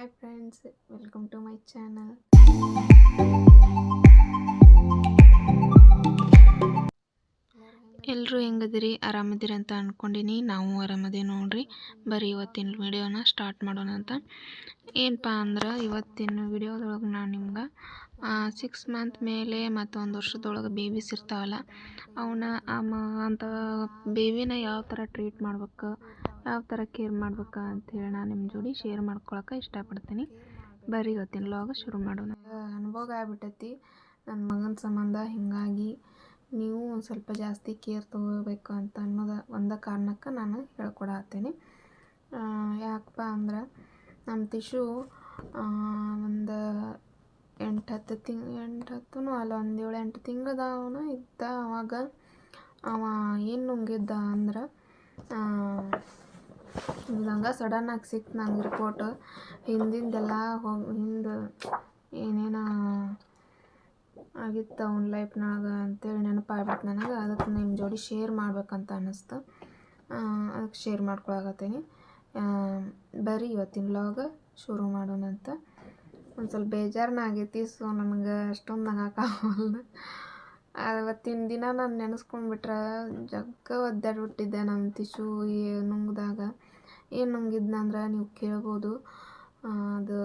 Hi friends welcome to my channel ಎಲ್ಲರೂ ಹೆಂಗದಿರಿ? ಆರಾಮದಿರಿ ಅಂತ ಅಂದ್ಕೊಂಡಿನಿ ನಾವು ಆರಾಮದೇ ನೋಡ್ರಿ. ಬರೀ ಇವತ್ತಿನ ವಿಡಿಯೋನ ಸ್ಟಾರ್ಟ್ ಮಾಡೋಣ ಅಂತ. ಏನಪ್ಪ ಅಂದ್ರೆ, ಇವತ್ತಿನ ವಿಡಿಯೋದೊಳಗೆ ನಾನು ನಿಮ್ಗೆ ಸಿಕ್ಸ್ ಮಂತ್ ಮೇಲೆ ಮತ್ತು ಒಂದು ವರ್ಷದೊಳಗೆ ಬೇಬೀಸ್ ಇರ್ತಾವಲ್ಲ ಅವನ್ನ ಅಂತ ಬೇಬಿನ ಯಾವ ಥರ ಟ್ರೀಟ್ ಮಾಡ್ಬೇಕು? ಯಾವ ಥರ ಕೇರ್ ಮಾಡ್ಬೇಕು ಅಂಥೇಳಿ ನಾನು ನಿಮ್ಮ ಜೋಡಿ ಶೇರ್ ಮಾಡ್ಕೊಳಕ್ಕೆ ಇಷ್ಟಪಡ್ತೀನಿ. ಬರ್ರಿ ಇವತ್ತಿನ ಲಾಗ ಶುರು ಮಾಡೋಣ. ಅನುಭವ ಆಗ್ಬಿಟ್ಟೈತಿ. ನನ್ನ ಮಗನ ಸಂಬಂಧ ಹೀಗಾಗಿ ನೀವು ಒಂದು ಸ್ವಲ್ಪ ಜಾಸ್ತಿ ಕೇರ್ ತೊಗೋಬೇಕು ಅಂತ ಅನ್ನೋದು ಒಂದು ಕಾರಣಕ್ಕೆ ನಾನು ಹೇಳ್ಕೊಡತ್ತೀನಿ ಯಾಕಪ್ಪ ಅಂದ್ರೆ ನಮ್ಮ ಟಿಶು ಒಂದು ಎಂಟು ಹತ್ತು ತಿಂಗ್, ಎಂಟು ಹತ್ತು ಅಲ್ಲ, ಒಂದು ಏಳು ಎಂಟು ತಿಂಗಳದವನು ಇದ್ದ ಅವಾಗ ಅವ ಏನು ನುಂಗಿದ್ದ ಅಂದ್ರೆ ಇದಂಗೆ ಸಡನ್ನಾಗಿ ಸಿಕ್ತು ನಂಗೆ ರಿಪೋರ್ಟ್ ಹಿಂದಿಂದೆಲ್ಲ ಹೋಗಿ ಹಿಂದೆ ಏನೇನು ಆಗಿತ್ತು ಅವ್ನ ಲೈಫ್ನಾಗ ಅಂತೇಳಿ ನೆನಪಾಗ್ಬಿಟ್ಟು ನನಗೆ. ಅದಕ್ಕೆ ನಿಮ್ಮ ಜೋಡಿ ಶೇರ್ ಮಾಡ್ಬೇಕಂತ ಅನ್ನಿಸ್ತು. ಅದಕ್ಕೆ ಶೇರ್ ಮಾಡ್ಕೊಳಕತ್ತೀನಿ. ಬರೀ ಇವತ್ತಿನ ಲಾಗ ಶುರು ಮಾಡೋಣ ಅಂತ ಒಂದು ಸ್ವಲ್ಪ ಬೇಜಾರನ್ನ ಆಗೈತಿ ಸೊ ನನಗೆ ಅಷ್ಟೊಂದು ನಗಾಕಾಗಲ್ದು ಅವತ್ತಿನ ದಿನ ನಾನು ನೆನೆಸ್ಕೊಂಡ್ಬಿಟ್ರೆ ಜಗ್ಗ ಒದ್ದಾಡ್ಬಿಟ್ಟಿದ್ದೆ ನಮ್ಮ ತಿಶು ನುಂಗಿದಾಗ, ಏನು ನುಂಗಿದ್ನಂದ್ರೆ ನೀವು ಕೇಳ್ಬೋದು. ಅದು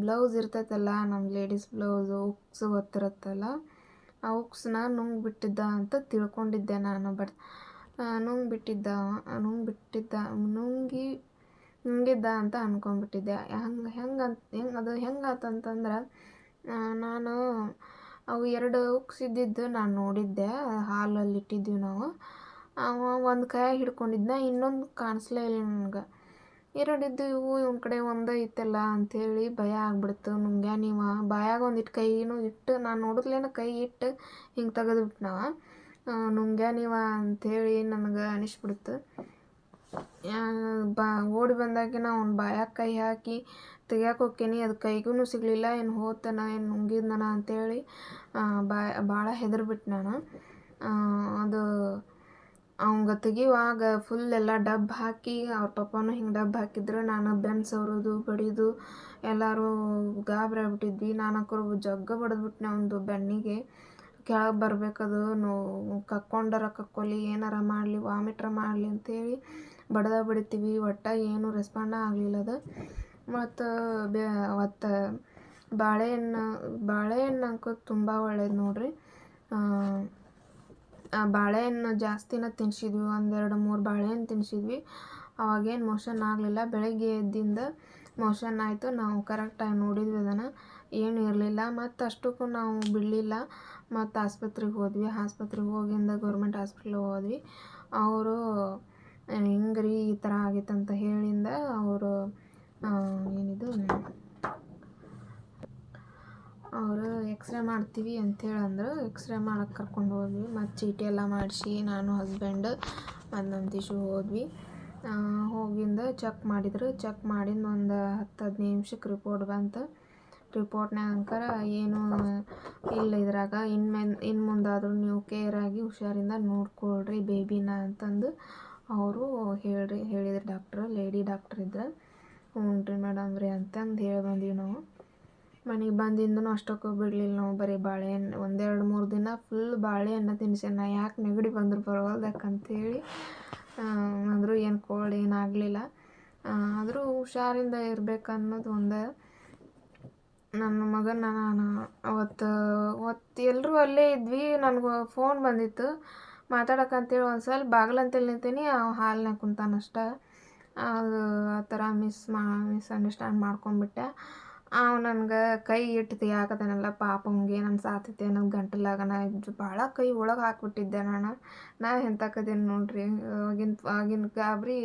ಬ್ಲೌಸ್ ಇರ್ತೈತಲ್ಲ ನಮ್ಮ ಲೇಡೀಸ್ ಬ್ಲೌಸು, ಉಕ್ಸ್ ಗೊತ್ತಿರುತ್ತಲ್ಲ, ಆ ಉಕ್ಸ್ನ ನುಂಗ್ಬಿಟ್ಟಿದ್ದ ಅಂತ ತಿಳ್ಕೊಂಡಿದ್ದೆ ನಾನು, ಬಟ್ ನುಂಗ್ಬಿಟ್ಟಿದ್ದ ನುಂಗ್ಬಿಟ್ಟಿದ್ದ, ನುಂಗ್ ಬಿಟ್ಟಿದ್ದ ನುಂಗಿ ನುಂಗಿದ್ದ ಅಂತ ಅಂದ್ಕೊಂಡ್ಬಿಟ್ಟಿದ್ದೆ ಹೆಂಗೆ ಹೆಂಗೆ ಅಂತ ಹೆಂಗೆ, ಅದು ಹೆಂಗೆ ಆತಂತಂದ್ರೆ ನಾನು ಅವು ಎರಡು ಉಕ್ಸ್ ಇದ್ದಿದ್ದು ನಾನು ನೋಡಿದ್ದೆ, ಹಾಲಲ್ಲಿ ಇಟ್ಟಿದ್ದೀವಿ ನಾವು. ಅವ ಒಂದು ಕೈಯಾಗ ಹಿಡ್ಕೊಂಡಿದ್ನ, ಇನ್ನೊಂದು ಕಾಣಿಸ್ಲೇ ಇಲ್ಲ ನನಗೆ. ಎರಡಿದ್ದು ಇವು, ಇವನ ಕಡೆ ಒಂದೇ ಇತ್ತಲ್ಲ ಅಂಥೇಳಿ ಭಯ ಆಗ್ಬಿಡ್ತು. ನುಂಗ್ಯಾನಿವ ಬಾಯಾಗ ಒಂದಿಟ್ಟು ಕೈನೂ ಇಟ್ಟು, ನಾನು ನೋಡಿದ್ಲೇನ ಕೈ ಇಟ್ಟು ಹಿಂಗೆ ತೆಗೆದ್ಬಿಟ್ನವ. ನುಂಗ್ಯಾನಿವ ಅಂಥೇಳಿ ನನಗೆ ಅನಿಸ್ಬಿಡ್ತು. ಬಾ, ಓಡಿ ಬಂದಾಗಿನ ಅವ್ನ ಬಾಯಾಗ ಕೈ ಹಾಕಿ ತೆಗಿಯಕ್ಕೆ ಹೋಕ್ಕೇನಿ, ಅದು ಕೈಗೂ ಸಿಗಲಿಲ್ಲ, ಏನು ಹೋತನ, ಏನು ನುಂಗಿದ್ನ ಅಂತೇಳಿ ಬಾ ಭಾಳ ಹೆದರ್ಬಿಟ್ಟು ನಾನು. ಅದು ಅವಂಗ ತೆಗಿಯುವಾಗ ಫುಲ್ ಎಲ್ಲ ಡಬ್ ಹಾಕಿ, ಅವ್ರ ಪಪ್ಪನೂ ಹಿಂಗೆ ಡಬ್ ಹಾಕಿದ್ರು, ನಾನು ಬೆನ್ನು ಸವರೋದು ಬಡಿದು, ಎಲ್ಲರೂ ಗಾಬರಿ ಆಗ್ಬಿಟ್ಟಿದ್ವಿ ನಾನು ಅಕ್ಕರು ಜಗ್ಗ ಬಡಿದ್ಬಿಟ್ನೆ ಒಂದು ಬೆನ್ನಿಗೆ. ಕೆಳಗೆ ಬರಬೇಕದು, ನೋ, ಕಕ್ಕೊಂಡರ ಕಕ್ಕೊಲಿ, ಏನಾರ ಮಾಡಲಿ, ವಾಮಿಟ್ರ ಮಾಡಲಿ ಅಂತೇಳಿ ಬಡ್ದ ಬಿಡ್ತೀವಿ, ಒಟ್ಟು ಏನು ರೆಸ್ಪಾಂಡ ಆಗಲಿಲ್ಲ ಅದು. ಮತ್ತು ಬೇ ಅವತ್ತು ಬಾಳೆಹಣ್ಣು ಬಾಳೆಹಣ್ಣು ಅಂಕೋ ತುಂಬ ಒಳ್ಳೇದು ನೋಡಿರಿ. ಬಾಳೆಹಣ್ಣು ಜಾಸ್ತಿನ ತಿನ್ನಿಸಿದ್ವಿ ಒಂದೆರಡು ಮೂರು ಬಾಳೆಹಣ್ಣು ತಿನ್ನಿಸಿದ್ವಿ ಅವಾಗೇನು ಮೋಷನ್ ಆಗಲಿಲ್ಲ, ಬೆಳಗ್ಗೆ ಎದ್ದಿಂದ ಮೋಷನ್ ಆಯಿತು, ನಾವು ಕರೆಕ್ಟಾಗಿ ನೋಡಿದ್ವಿ ಅದನ್ನು. ಏನು ಇರಲಿಲ್ಲ, ಮತ್ತು ಅಷ್ಟಕ್ಕೂ ನಾವು ಬಿಡಲಿಲ್ಲ. ಮತ್ತು ಆಸ್ಪತ್ರೆಗೆ ಹೋದ್ವಿ, ಆಸ್ಪತ್ರೆಗೆ ಹೋಗಿಂದ ಗೌರ್ಮೆಂಟ್ ಹಾಸ್ಪಿಟ್ಲಿಗೆ ಹೋದ್ವಿ. ಅವರು ಹಿಂಗೆ ರೀ ಈ ಥರ ಆಗೈತಂತ ಹೇಳಿಂದ ಅವರು ಏನಿದು? ಅವರು ಎಕ್ಸ್ರೇ ಮಾಡ್ತೀವಿ ಅಂಥೇಳಿ ಅಂದರು ಎಕ್ಸ್ರೇ ಮಾಡಕ್ಕೆ ಕರ್ಕೊಂಡು ಹೋದ್ವಿ. ಮತ್ತು ಚೀಟಿ ಎಲ್ಲ ಮಾಡಿಸಿ ನಾನು ಹಸ್ಬೆಂಡ್ ಮತ್ತು ನಮ್ಮ ತಿಶು ಹೋದ್ವಿ ಹೋಗಿಂದ ಚೆಕ್ ಮಾಡಿದ್ರು. ಚೆಕ್ ಮಾಡಿದ್ದು ಒಂದು ಹತ್ತು ಹದಿನೈದು ನಿಮಿಷಕ್ಕೆ ರಿಪೋರ್ಟ್ ಬಂತು. ರಿಪೋರ್ಟ್ನಾಗ ಅಂಕರ ಏನು ಇಲ್ಲ ಇದ್ರಾಗ. ಇನ್ನು ಇನ್ನು ಮುಂದಾದರೂ ನೀವು ಕೇರಾಗಿ ಹುಷಾರಿಂದ ನೋಡ್ಕೊಳ್ರಿ ಬೇಬಿನ ಅಂತಂದು ಅವರು ಹೇಳಿ, ಹೇಳಿದ್ರು, ಡಾಕ್ಟ್ರು, ಲೇಡಿ ಡಾಕ್ಟ್ರ್ ಇದ್ರು. ಹ್ಞೂ ರೀ ಮೇಡಮ್ ರೀ, ಅಂತಂದು ಹೇಳಿ ಬಂದೀವಿ ನಾವು. ಮನೆಗೆ ಬಂದಿಂದನೂ ಅಷ್ಟಕ್ಕೂ ಬಿಡಲಿಲ್ಲ ನಾವು, ಬರೀ ಬಾಳೆಹಣ್ಣು ಒಂದೆರಡು ಮೂರು ದಿನ ಫುಲ್ ಬಾಳೆಹಣ್ಣು ತಿನ್ಸಿ ನಾ ಯಾಕೆ ನೆಗಡಿ ಬಂದರು ಬರೋದಕ್ಕಂಥೇಳಿ ಅಂದರೂ ಏನು ಕೋಲ್ಡ್ ಏನಾಗಲಿಲ್ಲ ಆದರೂ ಹುಷಾರಿಂದ ಇರ್ಬೇಕು ಅನ್ನೋದು ಒಂದು. ನನ್ನ ಮಗನ ನಾನು ಅವತ್ತು ಅವತ್ತು ಎಲ್ಲರೂ ಅಲ್ಲೇ ಇದ್ವಿ, ನನಗೆ ಫೋನ್ ಬಂದಿತ್ತು. ಮಾತಾಡೋಕ್ಕಂತೇಳಿ ಒಂದು ಸಲ ಬಾಗಿಲಂತೇಳಿ ನಿಂತೀನಿ ಅವ ಹಾಲ್ನಾಗ ಕುಂತಾನಷ್ಟೆ ಅದು ಆ ಥರ ಮಿಸ್ ಮಾ, ಮಿಸ್ಅಂಡರ್ಸ್ಟ್ಯಾಂಡ್ ಮಾಡ್ಕೊಂಡ್ಬಿಟ್ಟೆ ಅವ ನನ್ಗೆ ಕೈ ಇಟ್ಟು ಯಾಕದನಲ್ಲ ಪಾಪ ಹಂಗೆ ನನ್ನ ಸಾತೈತೆ ನನ್ನ ಗಂಟಲಾಗ ನಾ ಭಾಳ ಕೈ ಒಳಗೆ ಹಾಕ್ಬಿಟ್ಟಿದ್ದೆ ನಾನು. ನಾ ಎಂತಕ್ಕದೇನು ನೋಡ್ರಿ, ಆಗಿನ ಆಗಿನ ಗಾಬರಿ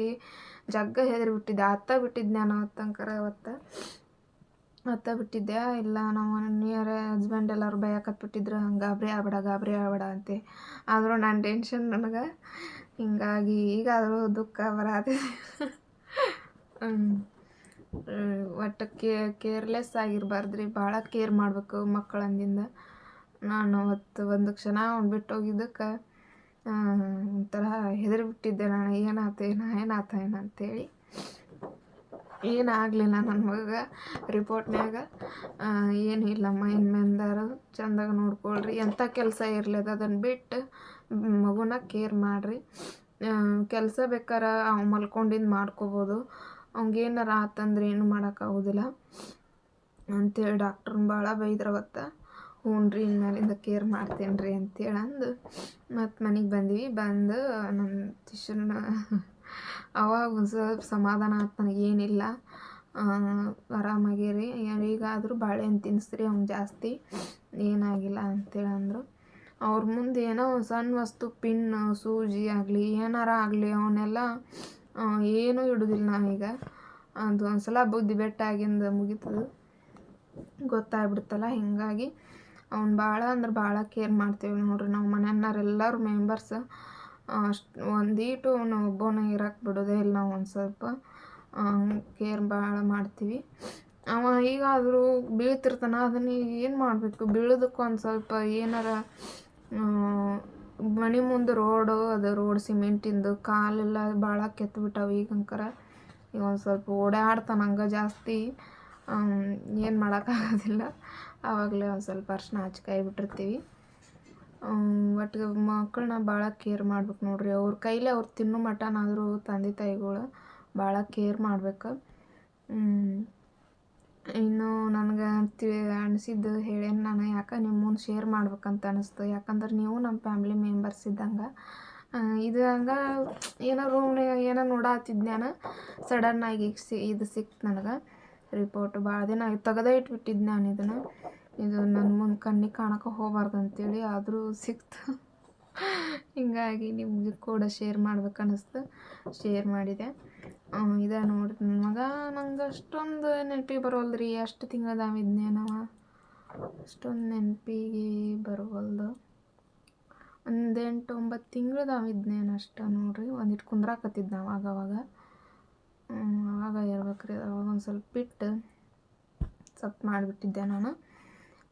ಜಗ್ಗ ಹೆದರಿ ಬಿಟ್ಟಿದ್ದೆ ಅತ್ತ ಬಿಟ್ಟಿದ್ದೆ ನಾನು ಅವತ್ತಂಕರ ಅವತ್ತು. ಅತ್ತ ಬಿಟ್ಟಿದ್ದೆ, ಇಲ್ಲ ನಮ್ಮ ನಿಯರ್ ಹಸ್ಬೆಂಡ್ ಎಲ್ಲರೂ ಬೈಯಕತ್ಬಿಟ್ಟಿದ್ರು ಹಂಗೆ ಗಾಬರಿ ಆಗಬೇಡ ಗಾಬರಿ ಆಗಬೇಡ ಅಂತೆ. ಆದರೂ ನಾನು ಟೆನ್ಷನ್ ನನಗೆ, ಹಿಂಗಾಗಿ ಈಗಾದರೂ ದುಃಖ ಬರತ್ತೆ ಒಟ್ಟು ಕೇರ್ಲೆಸ್ ಆಗಿರಬಾರ್ದು ರೀ ಭಾಳ ಕೇರ್ ಮಾಡಬೇಕು ಮಕ್ಕಳಂದಿಂದ ನಾನು ಅವತ್ತು ಒಂದು ಕ್ಷಣ ಅವ್ನು ಬಿಟ್ಟು ಹೋಗಿದ್ದಕ್ಕೆ ಒಂಥರ ಹೆದರಿ ಬಿಟ್ಟಿದ್ದೆ ನಾನು, ಏನಾತ, ಏನು, ಏನಾತ, ಏನ ಅಂತೇಳಿ. ಏನಾಗಲಿಲ್ಲ ನನ್ನ ಮಗ ರಿಪೋರ್ಟ್ನ್ಯಾಗ ಏನಿಲ್ಲಮ್ಮ ಇನ್ಮೇಂದಾರು ಚಂದಾಗ ನೋಡ್ಕೊಳ್ರಿ ಎಂಥ ಕೆಲಸ ಇರ್ಲಿದ ಅದು ಅದನ್ನು ಬಿಟ್ಟು ಮಗುನ ಕೇರ್ ಮಾಡಿರಿ. ಕೆಲಸ ಬೇಕಾರ ಅವ ಮಲ್ಕೊಂಡಿದ್ದು ಮಾಡ್ಕೋಬೋದು. ಅವ್ಗೇನಾರ ಆತಂದ್ರೆ ಏನು ಮಾಡೋಕ್ಕಾಗೋದಿಲ್ಲ. ಅಂಥೇಳಿ ಡಾಕ್ಟ್ರನ್ನ ಭಾಳ ಬೈದ್ರು ಅವತ್ತು. ಹ್ಞೂ ರೀ ಇನ್ಮೇಲಿಂದ ಕೇರ್ ಮಾಡ್ತೇನೆ ರೀ ಅಂತೇಳಿ ಅಂದು ಮತ್ತು ಮನೆಗೆ ಬಂದ್ವಿ. ಬಂದು ನನ್ನ ಶಿಶುನ ಅವಾಗ ಒಂದು ಸ್ವಲ್ಪ ಸಮಾಧಾನ ಆಯ್ತು ನನಗೇನಿಲ್ಲ ಈಗ ಈಗಾದರೂ ಬಾಳೆಹಣ್ಣು ತಿನ್ನಿಸ್ರಿ, ಅವ್ನು ಜಾಸ್ತಿ ಏನಾಗಿಲ್ಲ ಅಂತೇಳಿ ಅಂದರು. ಅವ್ರ ಮುಂದೆ ಏನೋ ಒಂದು ಸಣ್ಣ ವಸ್ತು, ಪಿನ್, ಸೂಜಿ ಆಗಲಿ, ಏನಾರ ಆಗಲಿ ಅವನ್ನೆಲ್ಲ ಏನೂ ಇಡೋದಿಲ್ಲ ನಾವೀಗ ಅದು ಒಂದು ಸಲ ಬುದ್ಧಿ ಬೆಟ್ಟಾಗಿಂದ ಮುಗೀತದು. ಗೊತ್ತಾಗ್ಬಿಡ್ತಲ್ಲ, ಹೀಗಾಗಿ ಅವ್ನು ಭಾಳ ಅಂದ್ರೆ ಭಾಳ ಕೇರ್ ಮಾಡ್ತೀವಿ ನೋಡ್ರಿ. ನಾವು ಮನೆಯವ್ರೆಲ್ಲರೂ ಮೆಂಬರ್ಸ್ ಅಷ್ಟು ಒಂದೀಟು ನಾವು ಒಬ್ಬನೇ ಇರಕ್ಕೆ ಬಿಡೋದೇ ಇಲ್ಲ ನಾವು ಒಂದು ಸ್ವಲ್ಪ ಕೇರ್ ಭಾಳ ಮಾಡ್ತೀವಿ. ಅವ ಈಗಾದರೂ ಬೀಳ್ತಿರ್ತಾನೆ, ಅದನ್ನು ಏನು ಮಾಡಬೇಕು? ಬೀಳೋದಕ್ಕೆ ಒಂದು ಸ್ವಲ್ಪ ಏನಾರ ಮನೆ ಮುಂದೆ ರೋಡು, ಅದು ರೋಡ್ ಸಿಮೆಂಟಿಂದು ಕಾಲೆಲ್ಲ ಭಾಳ ಕೆತ್ಬಿಟ್ಟವೆ ಈಗಂಕರ. ಈಗ ಒಂದು ಸ್ವಲ್ಪ ಓಡಾಡ್ತಾನೆ ಹಂಗೆ ಜಾಸ್ತಿ ಏನು ಮಾಡೋಕ್ಕಾಗೋದಿಲ್ಲ ಆವಾಗಲೇ ಒಂದು ಸ್ವಲ್ಪ ಅರ್ಶಿನ ಹಚ್ಕಾಯಿ ಬಿಟ್ಟಿರ್ತೀವಿ. ಒಟ್ಟಿಗೆ ಮಕ್ಕಳನ್ನ ಭಾಳ ಕೇರ್ ಮಾಡ್ಬೇಕು ನೋಡ್ರಿ. ಅವ್ರ ಕೈಲೇ ಅವ್ರು ತಿನ್ನೋ ಮಟನಾದರೂ ತಂದೆ ತಾಯಿಗಳು ಭಾಳ ಕೇರ್ ಮಾಡ್ಬೇಕು. ಇನ್ನು ನನಗೆ ತಿ, ಅನಿಸಿದ್ದು ಹೇಳೇನು ನಾನು, ಯಾಕೆ ನಿಮ್ಮ ಮುಂದೆ ಶೇರ್ ಮಾಡ್ಬೇಕಂತ ಅನಿಸ್ತು. ಯಾಕಂದ್ರೆ ನೀವು ನಮ್ಮ ಫ್ಯಾಮ್ಲಿ ಮೆಂಬರ್ಸ್ ಇದ್ದಂಗೆ. ಇದು ಹಂಗೆ ಏನೋ ರೂಮ್ನಾಗ ಏನೋ ನೋಡಾತಿದ್ನ್ಯಾನ ಸಡನ್ನಾಗಿ ಸಿ, ಇದು ಸಿಕ್ತು ನನಗೆ ರಿಪೋರ್ಟ್ ಭಾಳ ದಿನ ತೆಗೆದೇ ಇಟ್ಬಿಟ್ಟಿದ್ದು ನಾನು ಇದನ್ನು. ಇದು ನನ್ನ ಮುಂದೆ ಕಣ್ಣಿಗೆ ಕಾಣಕ್ಕೆ ಹೋಗಬಾರ್ದು ಅಂತೇಳಿ ಆದರೂ ಸಿಕ್ತು. ಹೀಗಾಗಿ ನಿಮಗೆ ಕೂಡ ಶೇರ್ ಮಾಡ್ಬೇಕು ಅನ್ನಿಸ್ತು ಶೇರ್ ಮಾಡಿದೆ ಇದ ನೋಡ್ರಿ ನನ್ನ ಮಗ ನಂಗೆ ಅಷ್ಟೊಂದು ನೆನಪಿಗೆ ಬರೋಲ್ದು ರೀ ಎಷ್ಟು ತಿಂಗಳದಾವಿದ್ನೆ ನಾವು. ಅಷ್ಟೊಂದು ನೆನಪಿಗೆ ಬರೋಲ್ದು. ಒಂದೆಂಟು ಒಂಬತ್ತು ತಿಂಗಳದಾವಿದ್ನೇನು ಅಷ್ಟು ನೋಡ್ರಿ. ಒಂದಿಟ್ಟು ಕುಂದ್ರಾಕತ್ತಿದ್ದು ನಾವು ಅವಾಗ. ಆವಾಗ ಇರ್ಬೇಕು ರೀ ಅವಾಗ ಒಂದು ಸ್ವಲ್ಪ ಬಿಟ್ಟು ಸಪ್ ಮಾಡಿಬಿಟ್ಟಿದ್ದೆ ನಾನು.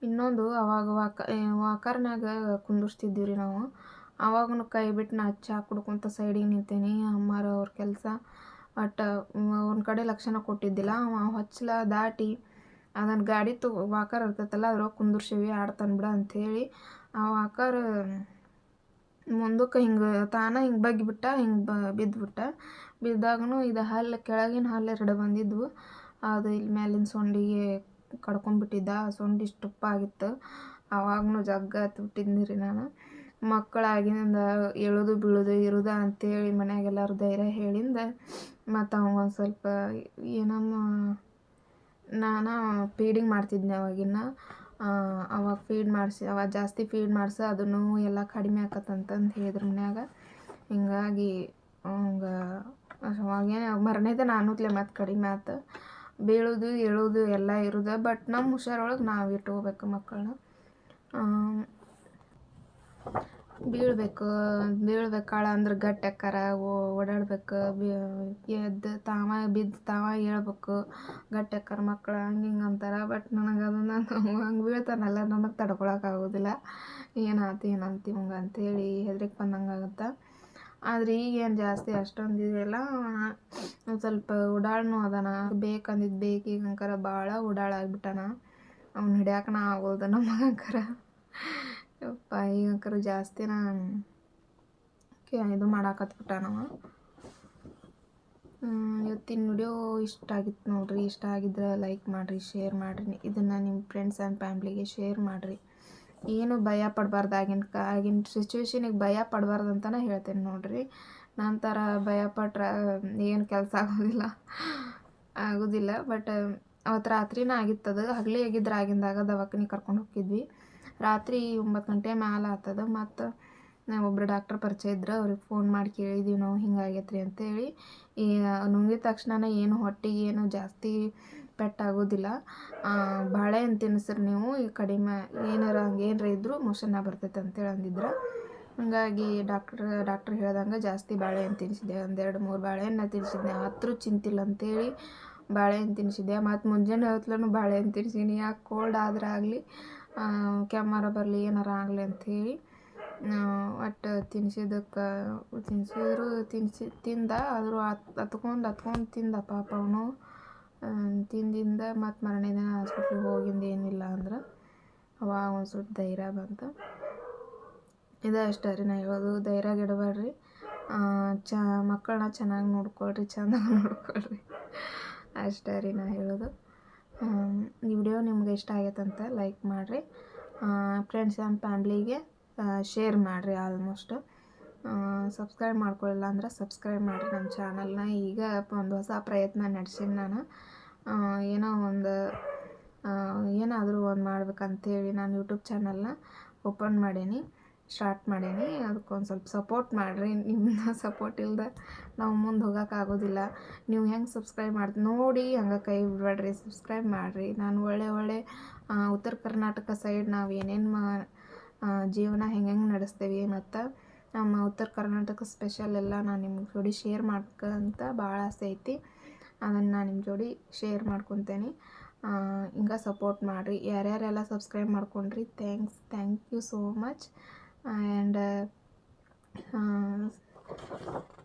ಇನ್ನೊಂದು ಅವಾಗ ವಾಕ ವಾಕರ್ನಾಗ ಕುಂದಿರ್ಸ್ತಿದ್ದೀವಿ ರೀ ನಾವು. ಅವಾಗೂ ಕೈ ಬಿಟ್ಟು ನಾ ಚಾ ಕುಡ್ಕೊತ ಸೈಡಿಗೆ ನಿಂತೇನಿ. ಅಮ್ಮಾರ ಅವ್ರ ಕೆಲಸ. ಬಟ್ ಒಂದು ಕಡೆ ಲಕ್ಷಣ ಕೊಟ್ಟಿದ್ದಿಲ್ಲ. ಅವ ಹೊಚ್ಚಲ ದಾಟಿ ಅದನ್ನು ಗಾಡಿ ತೊ ವಾಕರ್ ಇರ್ತೈತಲ್ಲ, ಅದ್ರೊಳಗೆ ಕುಂದಿರ್ಸೀವಿ, ಆಡ್ತಾನೆ ಬಿಡ ಅಂಥೇಳಿ ಆ ವಾಕರ್ ಮುಂದಕ್ಕೆ ಹಿಂಗೆ, ತಾನೇ ಹಿಂಗೆ ಬಗ್ಗಿಬಿಟ್ಟ, ಹಿಂಗೆ ಬ ಬಿದ್ದುಬಿಟ್ಟ ಬಿದ್ದಾಗೂ ಇದು ಹಲ್ಲು, ಕೆಳಗಿನ ಹಲ್ಲು ಎರಡು ಬಂದಿದ್ವು. ಅದು ಇಲ್ಲಿ ಮೇಲಿನ ಸೊಂಡಿಗೆ ಕಡ್ಕೊಂಡ್ಬಿಟ್ಟಿದ್ದ. ಸೊಂಡಿ ಇಷ್ಟು ತುಪ್ಪ ಆಗಿತ್ತು. ಆವಾಗೂ ಜಗ್ಗ ಹತ್ಬಿಟ್ಟಿದ್ನಿ ರೀ ನಾನು. ಮಕ್ಕಳಾಗಿನಿಂದ ಏಳೋದು ಬೀಳೋದು ಇರೋದು ಅಂತೇಳಿ ಮನ್ಯಾಗೆಲ್ಲರೂ ಧೈರ್ಯ ಹೇಳಿಂದ ಮತ್ತು ಅವಂಗೆ ಒಂದು ಸ್ವಲ್ಪ ಏನಮ್ಮ, ನಾನು ಫೀಡಿಂಗ್ ಮಾಡ್ತಿದ್ನಿ ಅವಾಗಿನ ಅವಾಗ ಫೀಡ್ ಮಾಡಿಸಿ, ಅವಾಗ ಜಾಸ್ತಿ ಫೀಡ್ ಮಾಡಿಸಿ ಅದನ್ನು ಎಲ್ಲ ಕಡಿಮೆ ಆಕತ್ತಂತಂದು ಹೇಳಿದ್ರು ಮನ್ಯಾಗ. ಹಿಂಗಾಗಿ ಅವಂಗೆ ಅವಾಗೇನು ಮರನೇದ ನಾನೂತ್ಲೆ ಮತ್ತು ಕಡಿಮೆ ಆತು. ಬೀಳೋದು ಏಳೋದು ಎಲ್ಲ ಇರೋದು ಬಟ್ ನಮ್ಮ ಹುಷಾರೊಳಗೆ ನಾವು ಇಟ್ಕೋಬೇಕು ಮಕ್ಕಳನ್ನ ಬೀಳ್ಬೇಕು ಬೀಳ್ಬೇಕಾಳ ಅಂದ್ರೆ ಗಟ್ಟಿ ಆಕ್ಕಾರ ಓಡಾಡ್ಬೇಕು ಎದ್ದು ತಾವ, ಬಿದ್ದು ತಾವ ಹೇಳ್ಬೇಕು, ಗಟ್ಟಿ ಅಕ್ಕಾರ ಮಕ್ಕಳು ಹಂಗೆ ಹಿಂಗೆ ಅಂತಾರೆ ಬಟ್ ನನಗೆ ಅದನ್ನು ಹಂಗೆ ಬೀಳ್ತಾನಲ್ಲ, ನನಗೆ ತಡ್ಕೊಳಕ್ಕಾಗೋದಿಲ್ಲ ಏನಾಯ್ತು ಏನಂತ ಇವಂಗೆ ಅಂತೇಳಿ ಹೆದ್ರಿಕೆ ಬಂದಂಗೆ ಆಗುತ್ತೆ? ಆದ್ರೆ ಈಗೇನು ಜಾಸ್ತಿ ಅಷ್ಟೊಂದು ಇದೆಲ್ಲ. ಸ್ವಲ್ಪ ಉಡಾಳ್ನೂ ಅದಾನ. ಬೇಕಂದಿದ್ದು ಬೇಕ ಈಗ ಅಂಕರ ಭಾಳ ಉಡಾಳ ಆಗ್ಬಿಟ್ಟಾನ. ಅವ್ನು ಹಿಡ್ಯಾಕನ ಆಗೋದು ನಮ್ಮ ಮಗಂಕರ ಯಪ್ಪ ಈಗಂಕರ ಜಾಸ್ತಿನ ಇದು ಮಾಡಾಕತ್ಬಿಟ್ಟಾನವ ಇವತ್ತಿನ ವಿಡಿಯೋ ಇಷ್ಟ ಆಗಿತ್ತು ನೋಡ್ರಿ. ಇಷ್ಟ ಆಗಿದ್ರೆ ಲೈಕ್ ಮಾಡಿರಿ, ಶೇರ್ ಮಾಡಿರಿ. ಇದನ್ನು ನಿಮ್ಮ ಫ್ರೆಂಡ್ಸ್ ಆ್ಯಂಡ್ ಫ್ಯಾಮ್ಲಿಗೆ ಶೇರ್ ಮಾಡಿರಿ. ಏನು ಭಯ ಪಡಬಾರ್ದು ಆಗಿನ ಕ, ಆಗಿನ ಸಿಚುವೇಶನಿಗೆ ಭಯ ಪಡಬಾರ್ದು ಅಂತಲೇ ಹೇಳ್ತೇನೆ ನೋಡಿರಿ. ನಂತರ ಭಯ ಪಟ್ರೆ, ಏನು ಕೆಲಸ ಆಗೋದಿಲ್ಲ. ಆಗೋದಿಲ್ಲ ಬಟ್ ಅವತ್ತು ರಾತ್ರಿನೇ ಆಗಿತ್ತದು ಹಗಲೇ ಆಗಿದ್ರೆ ಆಗಿಂದಾಗ ದವಾಖಾನೆ ಕರ್ಕೊಂಡು ಹೋಗಿದ್ವಿ ರಾತ್ರಿ ಒಂಬತ್ತು ಗಂಟೆ ಮೇಲೆ ಆತದ, ಮತ್ತು ಒಬ್ಬರು ಡಾಕ್ಟ್ರ್ ಪರಿಚಯ ಇದ್ರು, ಅವ್ರಿಗೆ ಫೋನ್ ಮಾಡಿ ಕೇಳಿದೀವಿ ನಾವು ಹಿಂಗಾಗೈತ್ರಿ ಅಂತೇಳಿ. ಈ ನುಂಗಿದ ತಕ್ಷಣ ಏನು ಹೊಟ್ಟೆಗೆ ಏನು ಜಾಸ್ತಿ ಪೆಟ್ಟಾಗೋದಿಲ್ಲ. ಬಾಳೆಹಣ್ಣು ತಿನ್ನಿಸ್ರಿ ನೀವು, ಈ ಕಡಿಮೆ ಏನಾರ ಹಂಗೆ ಏನಾರ ಇದ್ದರೂ ಮೋಷನ್ನ ಬರ್ತೈತೆ ಅಂತೇಳಿ ಅಂದಿದ್ರು ಹಾಗಾಗಿ ಡಾಕ್ಟ್ರ್ ಡಾಕ್ಟ್ರ್ ಹೇಳ್ದಂಗೆ ಜಾಸ್ತಿ ಬಾಳೆಹಣ್ಣು ತಿನ್ನಿಸಿದ್ದೆ ಒಂದೆರಡು ಮೂರು ಬಾಳೆಹಣ್ಣು ತಿನ್ನಿಸಿದ್ದೆ ಹತ್ರ ಚಿಂತಿಲ್ಲ ಅಂತೇಳಿ ಬಾಳೆಹಣ್ಣು ತಿನ್ನಿಸಿದ್ದೆ ಮತ್ತು ಮುಂಜಾನೆ ಹೊತ್ಲೂ ಬಾಳೆಹಣ್ಣು ತಿನ್ನಿಸೀನಿ ಯಾಕೆ ಕೋಲ್ಡ್ ಆದ್ರೆ ಆಗಲಿ ಕೆಮ್ಮಾರ ಬರಲಿ, ಏನಾರ ಆಗಲಿ ಅಂಥೇಳಿ ಒಟ್ಟು ತಿನ್ನಿಸಿದಕ್ಕೆ ತಿನ್ನಿಸಿದ್ರು ತಿನ್ನಿಸಿ ತಿಂದ ಆದರೂ ಹತ್ ಹತ್ಕೊಂಡು ಹತ್ಕೊಂಡು ತಿಂದ ಪಾಪ ಅವನು. ತಿಂದಿಂದ ಮತ್ತು ಮರನೇ ದಿನ ಹಾಸ್ಪಿಟ್ಲಿಗೆ ಹೋಗಿಂದ ಏನಿಲ್ಲ ಅಂದ್ರೆ ಅವಾಗ ಒಂದು ಸ್ವಲ್ಪ ಧೈರ್ಯ ಬಂತು. ಇದು ಅಷ್ಟೇ ರೀ ನಾ ಹೇಳೋದು, ಧೈರ್ಯ ಗಿಡಬೇಡ್ರಿ ಚ ಮಕ್ಕಳನ್ನ ಚೆನ್ನಾಗಿ ನೋಡ್ಕೊಳ್ರಿ ಚೆಂದಾಗಿ ನೋಡ್ಕೊಳ್ರಿ. ಅಷ್ಟೇ ರೀ ನಾ ಹೇಳೋದು. ಈ ವಿಡಿಯೋ ನಿಮ್ಗೆ ಇಷ್ಟ ಆಗೈತಂತ ಲೈಕ್ ಮಾಡಿರಿ. ಫ್ರೆಂಡ್ಸ್ ಆ್ಯಂಡ್ ಫ್ಯಾಮ್ಲಿಗೆ ಶೇರ್ ಮಾಡಿರಿ ಆಲ್ಮೋಸ್ಟ್ ಸಬ್ಸ್ಕ್ರೈಬ್ ಮಾಡ್ಕೊಳ್ಳಿಲ್ಲ ಅಂದ್ರೆ ಸಬ್ಸ್ಕ್ರೈಬ್ ಮಾಡಿರಿ ನಮ್ಮ ಚಾನಲ್ನ. ಈಗ ಒಂದು ಹೊಸ ಪ್ರಯತ್ನ ನಡೆಸೀನಿ ನಾನು. ಏನೋ ಒಂದು ಏನಾದರೂ ಒಂದು ಮಾಡ್ಬೇಕಂತೇಳಿ ನಾನು ಯೂಟ್ಯೂಬ್ ಚಾನಲ್ನ ಓಪನ್ ಮಾಡೀನಿ, ಸ್ಟಾರ್ಟ್ ಮಾಡೀನಿ. ಅದಕ್ಕೊಂದು ಸ್ವಲ್ಪ ಸಪೋರ್ಟ್ ಮಾಡಿರಿ. ನಿಮ್ಮ ಸಪೋರ್ಟ್ ಇಲ್ಲದೆ ನಾವು ಮುಂದೆ ಹೋಗೋಕ್ಕಾಗೋದಿಲ್ಲ ನೀವು ಹೆಂಗೆ ಸಬ್ಸ್ಕ್ರೈಬ್ ಮಾಡಿ, ನೋಡಿ ಹಂಗೆ ಕೈ ಬಿಡಬೇಡ್ರಿ. ಸಬ್ಸ್ಕ್ರೈಬ್ ಮಾಡಿರಿ. ನಾನು ಒಳ್ಳೆ ಒಳ್ಳೆ ಉತ್ತರ ಕರ್ನಾಟಕ ಸೈಡ್ ನಾವು ಏನೇನು ಮಾ ಜೀವನ ಹೆಂಗೆ ಹೆಂಗೆ ನಡೆಸ್ತೇವೆ ಮತ್ತು ನಮ್ಮ ಉತ್ತರ ಕರ್ನಾಟಕ ಸ್ಪೆಷಲ್ ಎಲ್ಲ ನಾನು ನಿಮ್ಮ ಜೋಡಿ ಶೇರ್ ಮಾಡ್ಕಂತ ಭಾಳ ಆಸೆ ಐತಿ. ಅದನ್ನು ನಾನು ನಿಮ್ಮ ಜೋಡಿ ಶೇರ್ ಮಾಡ್ಕೊತೇನೆ. ಹಿಂಗೆ ಸಪೋರ್ಟ್ ಮಾಡಿರಿ. ಯಾರ್ಯಾರೆಲ್ಲ ಸಬ್ಸ್ಕ್ರೈಬ್ ಮಾಡ್ಕೊಂಡ್ರಿ thanks thank you so much and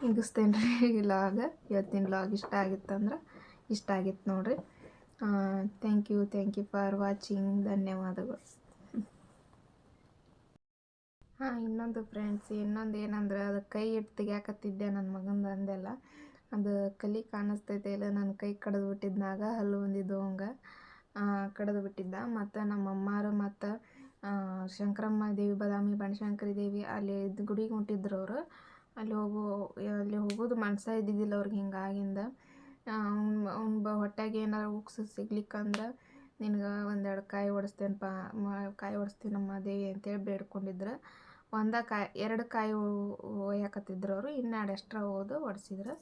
ಮುಗಿಸ್ತೇನೆ ರೀ ಲಾಗ ಇವತ್ತಿನ ಲಾಗ್ ಇಷ್ಟ ಆಗಿತ್ತಂದ್ರೆ ಇಷ್ಟ ಆಗಿತ್ತು ನೋಡಿರಿ. Thank you thank you for watching ಧನ್ಯವಾದಗಳು. ಹಾಂ, ಇನ್ನೊಂದು ಫ್ರೆಂಡ್ಸ್ ಇನ್ನೊಂದು ಏನಂದ್ರೆ ಅದು ಕೈ ಇಟ್ಟು ತೆಗ್ಯಾಕತ್ತಿದ್ದೆ ನನ್ನ ಮಗಂದು ಅಂದೆಲ್ಲ. ಅದು ಕಲಿ ಕಾಣಿಸ್ತೈತೆ ಇಲ್ಲ ನನ್ನ ಕೈ ಕಡ್ದು ಬಿಟ್ಟಿದ್ನಾಗ ಹಲ್ಲು ಬಂದಿದ್ದು ಹಂಗೆ ಕಡ್ದು ಬಿಟ್ಟಿದ್ದ. ಮತ್ತು ನಮ್ಮ ಅಮ್ಮಾರು ಮತ್ತು ಶಂಕರಮ್ಮ ದೇವಿ, ಬದಾಮಿ ಬನಶಂಕರಿ ದೇವಿ ಅಲ್ಲಿ ಇದು ಗುಡಿಗೆ ಹೊಂಟಿದ್ರು ಅವರು. ಅಲ್ಲಿ ಹೋಗೋ, ಅಲ್ಲಿ ಹೋಗೋದು ಮನಸ ಇದ್ದಿದ್ದಿಲ್ಲ ಅವ್ರಿಗೆ ಹಿಂಗಾಗಿಂದ. ಅವ್ನು ಅವ್ನು ಬ ಹೊಟ್ಟೆಗೆ ಏನಾರು ಉಕ್ಸು ಸಿಗ್ಲಿಕ್ಕಂದ್ರೆ ನಿನಗೆ ಒಂದೆರಡು ಕಾಯಿ ಓಡಿಸ್ತೇನಪ್ಪ ಕಾಯಿ ಓಡಿಸ್ತೀನಮ್ಮ ದೇವಿ ಅಂತೇಳಿ ಬೇಡ್ಕೊಂಡಿದ್ರು. ಒಂದ ಕಾಯಿ ಎರಡು ಕಾಯಿ ಒಯ್ಯಕತ್ತಿದ್ರು ಅವರು ಇನ್ನೆರಡು ಎಕ್ಸ್ಟ್ರಾ ಹೋದು ಒಡ್ಸಿದ್ರು.